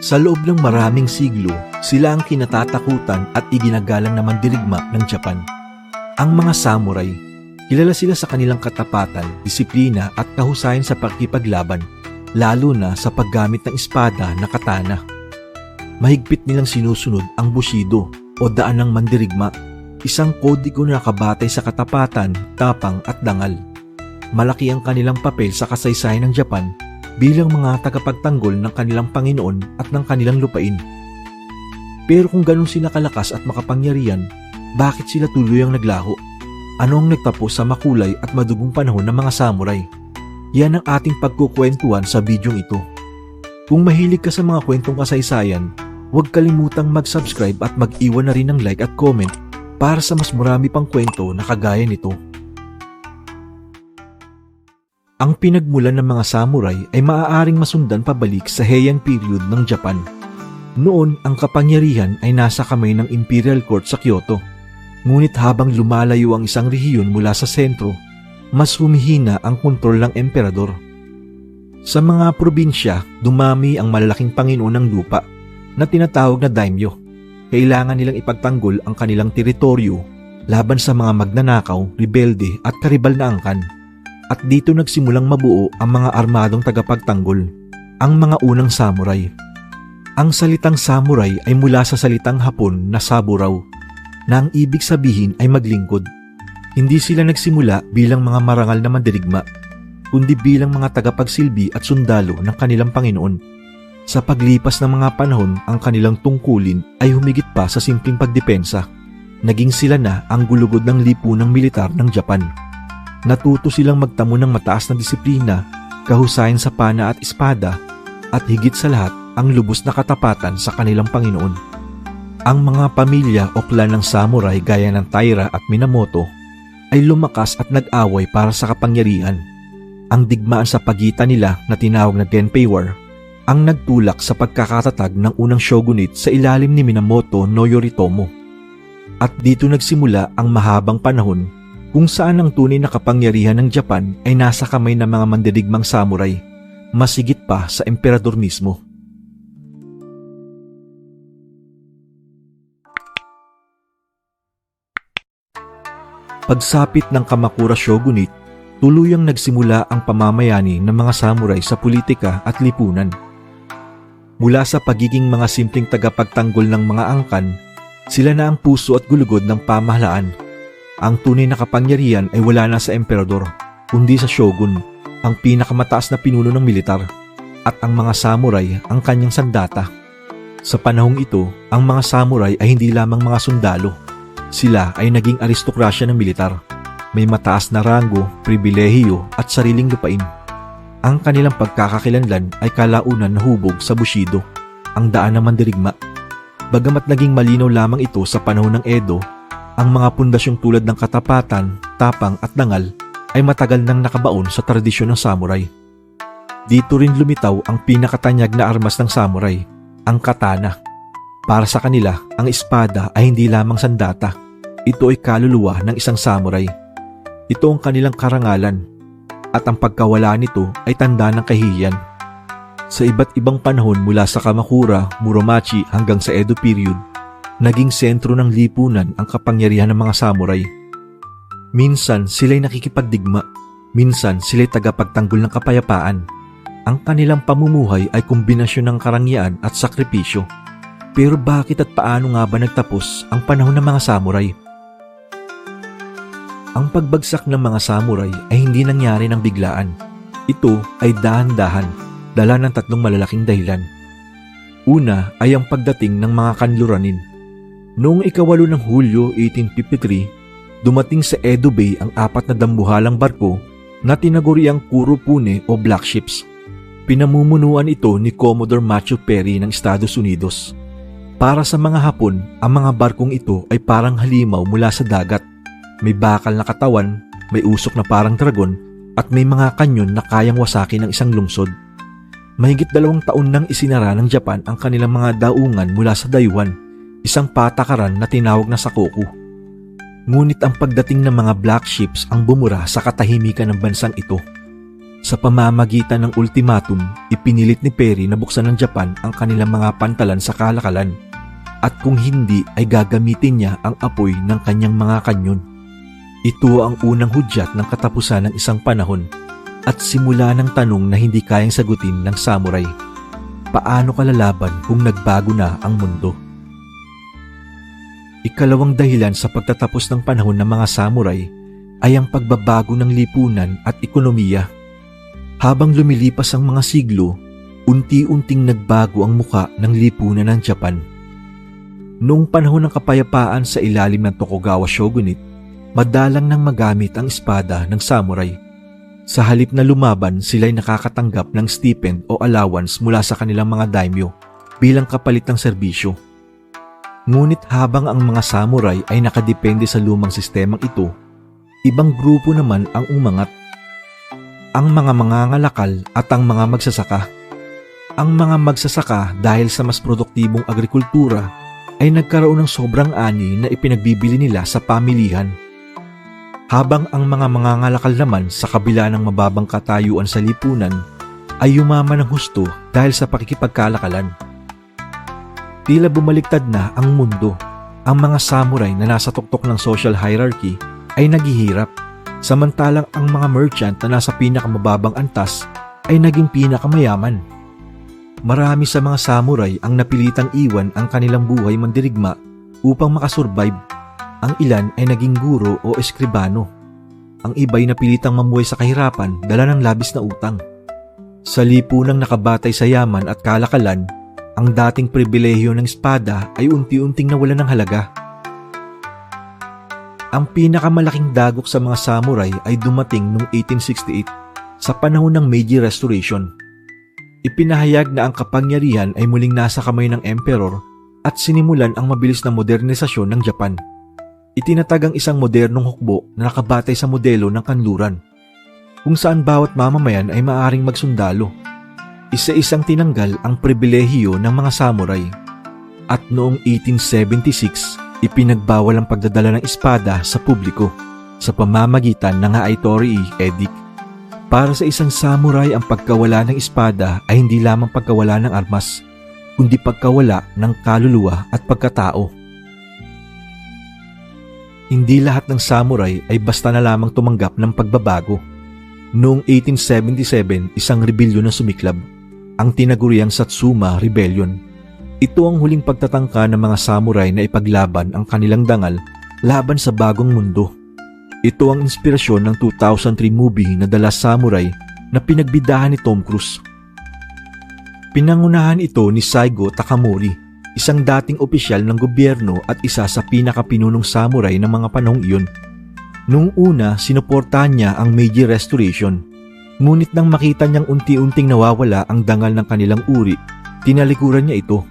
Sa loob ng maraming siglo, sila ang kinatatakutan at iginagalang na mandirigma ng Japan. Ang mga samurai, kilala sila sa kanilang katapatan, disiplina at kahusayan sa pakikipaglaban, lalo na sa paggamit ng espada na katana. Mahigpit nilang sinusunod ang bushido o daan ng mandirigma, isang kodigo na nakabatay sa katapatan, tapang at dangal. Malaki ang kanilang papel sa kasaysayan ng Japan bilang mga tagapagtanggol ng kanilang Panginoon at ng kanilang lupain. Pero kung ganun sila kalakas at makapangyarihan, bakit sila tuluyang naglaho? Ano ang nagtapos sa makulay at madugong panahon ng mga samurai? Yan ang ating pagkukwentuhan sa bidyong ito. Kung mahilig ka sa mga kwentong kasaysayan, huwag kalimutang mag-subscribe at mag-iwan na rin ng like at comment para sa mas marami pang kwento na kagaya nito. Ang pinagmulan ng mga samurai ay maaaring masundan pabalik sa Heian period ng Japan. Noon, ang kapangyarihan ay nasa kamay ng Imperial Court sa Kyoto. Ngunit habang lumalayo ang isang rehiyon mula sa sentro, mas humihina ang kontrol ng emperador. Sa mga probinsya, dumami ang malalaking panginoon ng lupa na tinatawag na daimyo. Kailangan nilang ipagtanggol ang kanilang teritoryo laban sa mga magnanakaw, rebelde at karibal na angkan at dito nagsimulang mabuo ang mga armadong tagapagtanggol, ang mga unang samurai. Ang salitang samurai ay mula sa salitang Hapon na saburaw, na ang ibig sabihin ay maglingkod. Hindi sila nagsimula bilang mga marangal na mandirigma, kundi bilang mga tagapagsilbi at sundalo ng kanilang Panginoon. Sa paglipas ng mga panahon, ang kanilang tungkulin ay humigit pa sa simpleng pagdepensa. Naging sila na ang gulugod ng lipunang militar ng Japan. Natuto silang magtamo ng mataas na disiplina, kahusayan sa pana at espada, at higit sa lahat ang lubos na katapatan sa kanilang Panginoon. Ang mga pamilya o klan ng samurai gaya ng Taira at Minamoto ay lumakas at nag-away para sa kapangyarihan. Ang digmaan sa pagitan nila na tinawag na Genpei War ang nagtulak sa pagkakatatag ng unang shogunate sa ilalim ni Minamoto no Yoritomo. At dito nagsimula ang mahabang panahon kung saan ang tunay na kapangyarihan ng Japan ay nasa kamay ng mga mandirigmang samurai, masigit pa sa emperador mismo. Pagsapit ng Kamakura Shogunate, tuluyang nagsimula ang pamamayani ng mga samurai sa politika at lipunan. Mula sa pagiging mga simpleng tagapagtanggol ng mga angkan, sila na ang puso at gulugod ng pamahalaan ang tunay na kapangyarihan ay wala na sa emperador, kundi sa shogun, ang pinakamataas na pinuno ng militar, at ang mga samurai ang kanyang sandata. Sa panahong ito, ang mga samurai ay hindi lamang mga sundalo. Sila ay naging aristokrasya ng militar. May mataas na rango, pribilehiyo at sariling lupain. Ang kanilang pagkakakilanlan ay kalaunan na hubog sa Bushido, ang daan ng mandirigma. Bagamat naging malinaw lamang ito sa panahon ng Edo ang mga pundasyong tulad ng katapatan, tapang at dangal ay matagal nang nakabaon sa tradisyon ng samurai. Dito rin lumitaw ang pinakatanyag na armas ng samurai, ang katana. Para sa kanila, ang espada ay hindi lamang sandata. Ito ay kaluluwa ng isang samurai. Ito ang kanilang karangalan at ang pagkawala nito ay tanda ng kahihiyan. Sa iba't ibang panahon mula sa Kamakura, Muromachi hanggang sa Edo period, naging sentro ng lipunan ang kapangyarihan ng mga samurai. Minsan sila'y nakikipagdigma, minsan sila'y tagapagtanggol ng kapayapaan. Ang kanilang pamumuhay ay kombinasyon ng karangyaan at sakripisyo. Pero bakit at paano nga ba nagtapos ang panahon ng mga samurai? Ang pagbagsak ng mga samurai ay hindi nangyari ng biglaan. Ito ay dahan-dahan, dala ng tatlong malalaking dahilan. Una ay ang pagdating ng mga kanluranin Noong ikawalo ng Hulyo 1853, dumating sa Edo Bay ang apat na dambuhalang barko na tinaguriang Kurupune o Black Ships. Pinamumunuan ito ni Commodore Matthew Perry ng Estados Unidos. Para sa mga Hapon, ang mga barkong ito ay parang halimaw mula sa dagat. May bakal na katawan, may usok na parang dragon, at may mga kanyon na kayang wasakin ng isang lungsod. Mahigit dalawang taon nang isinara ng Japan ang kanilang mga daungan mula sa dayuhan isang patakaran na tinawag na Sakoku. Ngunit ang pagdating ng mga black ships ang bumura sa katahimikan ng bansang ito. Sa pamamagitan ng ultimatum, ipinilit ni Perry na buksan ng Japan ang kanilang mga pantalan sa kalakalan at kung hindi ay gagamitin niya ang apoy ng kanyang mga kanyon. Ito ang unang hudyat ng katapusan ng isang panahon at simula ng tanong na hindi kayang sagutin ng samurai. Paano ka lalaban kung nagbago na ang mundo? Ikalawang dahilan sa pagtatapos ng panahon ng mga samurai ay ang pagbabago ng lipunan at ekonomiya. Habang lumilipas ang mga siglo, unti-unting nagbago ang muka ng lipunan ng Japan. Noong panahon ng kapayapaan sa ilalim ng Tokugawa Shogunate, madalang nang magamit ang espada ng samurai. Sa halip na lumaban, sila'y nakakatanggap ng stipend o allowance mula sa kanilang mga daimyo bilang kapalit ng serbisyo. Ngunit habang ang mga samurai ay nakadepende sa lumang sistemang ito, ibang grupo naman ang umangat. Ang mga mangangalakal at ang mga magsasaka. Ang mga magsasaka dahil sa mas produktibong agrikultura ay nagkaroon ng sobrang ani na ipinagbibili nila sa pamilihan. Habang ang mga mangangalakal naman sa kabila ng mababang katayuan sa lipunan ay yumaman ng husto dahil sa pakikipagkalakalan. Tila bumaliktad na ang mundo. Ang mga samurai na nasa tuktok ng social hierarchy ay naghihirap, samantalang ang mga merchant na nasa pinakamababang antas ay naging pinakamayaman. Marami sa mga samurai ang napilitang iwan ang kanilang buhay mandirigma upang makasurvive. Ang ilan ay naging guro o eskribano. Ang iba'y napilitang mamuhay sa kahirapan dala ng labis na utang. Sa lipunang nakabatay sa yaman at kalakalan, ang dating pribilehiyo ng espada ay unti-unting nawala ng halaga. Ang pinakamalaking dagok sa mga samurai ay dumating noong 1868 sa panahon ng Meiji Restoration. Ipinahayag na ang kapangyarihan ay muling nasa kamay ng emperor at sinimulan ang mabilis na modernisasyon ng Japan. Itinatag ang isang modernong hukbo na nakabatay sa modelo ng kanluran, kung saan bawat mamamayan ay maaring magsundalo. Isa-isang tinanggal ang pribilehiyo ng mga samurai. At noong 1876, ipinagbawal ang pagdadala ng espada sa publiko sa pamamagitan ng Aitori Edict. Para sa isang samurai ang pagkawala ng espada ay hindi lamang pagkawala ng armas, kundi pagkawala ng kaluluwa at pagkatao. Hindi lahat ng samurai ay basta na lamang tumanggap ng pagbabago. Noong 1877, isang rebelyon na sumiklab, ang tinaguriang Satsuma Rebellion. Ito ang huling pagtatangka ng mga samurai na ipaglaban ang kanilang dangal laban sa bagong mundo. Ito ang inspirasyon ng 2003 movie na Dala Samurai na pinagbidahan ni Tom Cruise. Pinangunahan ito ni Saigo Takamori, isang dating opisyal ng gobyerno at isa sa pinakapinunong samurai ng mga panahong iyon. Noong una, sinuportahan niya ang Meiji Restoration. Ngunit nang makita niyang unti-unting nawawala ang dangal ng kanilang uri, tinalikuran niya ito.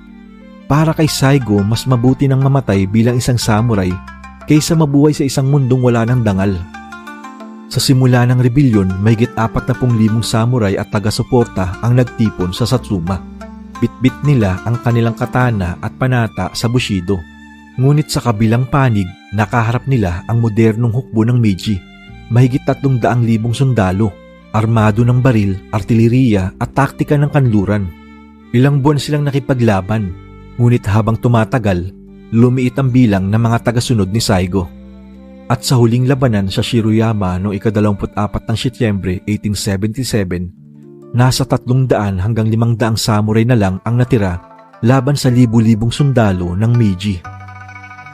Para kay Saigo, mas mabuti nang mamatay bilang isang samurai kaysa mabuhay sa isang mundong wala ng dangal. Sa simula ng rebelyon, may git apat na pung limong samurai at taga-suporta ang nagtipon sa Satsuma. Bitbit nila ang kanilang katana at panata sa Bushido. Ngunit sa kabilang panig, nakaharap nila ang modernong hukbo ng Meiji. Mahigit tatlong daang libong sundalo, armado ng baril, artileriya at taktika ng kanluran. Ilang buwan silang nakipaglaban, ngunit habang tumatagal, lumiit ang bilang ng mga tagasunod ni Saigo. At sa huling labanan sa Shiruyama noong ikadalawamput-apat ng Setyembre 1877, nasa tatlong daan hanggang limang daang samurai na lang ang natira laban sa libu-libong sundalo ng Meiji.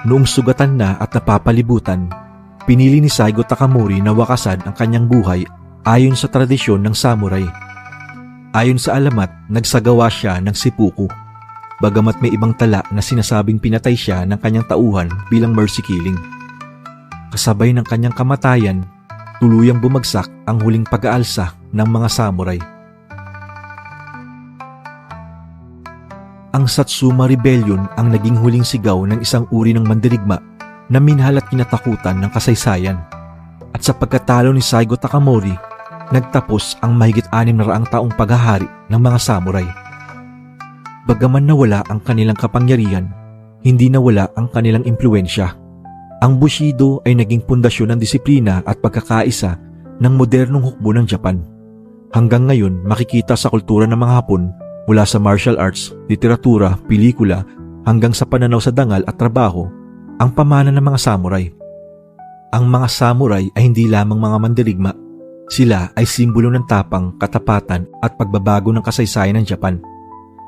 Noong sugatan na at napapalibutan, pinili ni Saigo Takamori na wakasan ang kanyang buhay ayon sa tradisyon ng samurai. Ayon sa alamat, nagsagawa siya ng sipuku. Bagamat may ibang tala na sinasabing pinatay siya ng kanyang tauhan bilang mercy killing. Kasabay ng kanyang kamatayan, tuluyang bumagsak ang huling pag-aalsa ng mga samurai. Ang Satsuma Rebellion ang naging huling sigaw ng isang uri ng mandirigma na minhal at kinatakutan ng kasaysayan. At sa pagkatalo ni Saigo Takamori, nagtapos ang mahigit anim na raang taong paghahari ng mga samurai. Bagaman nawala ang kanilang kapangyarihan, hindi nawala ang kanilang impluensya. Ang Bushido ay naging pundasyon ng disiplina at pagkakaisa ng modernong hukbo ng Japan. Hanggang ngayon, makikita sa kultura ng mga Hapon mula sa martial arts, literatura, pelikula, hanggang sa pananaw sa dangal at trabaho, ang pamana ng mga samurai. Ang mga samurai ay hindi lamang mga mandirigma. Sila ay simbolo ng tapang, katapatan at pagbabago ng kasaysayan ng Japan.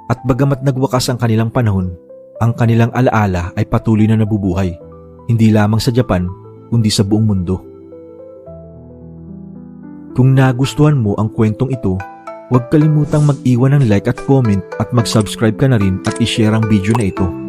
At bagamat nagwakas ang kanilang panahon, ang kanilang alaala ay patuloy na nabubuhay, hindi lamang sa Japan, kundi sa buong mundo. Kung nagustuhan mo ang kwentong ito, huwag kalimutang mag-iwan ng like at comment at mag-subscribe ka na rin at i-share ang video na ito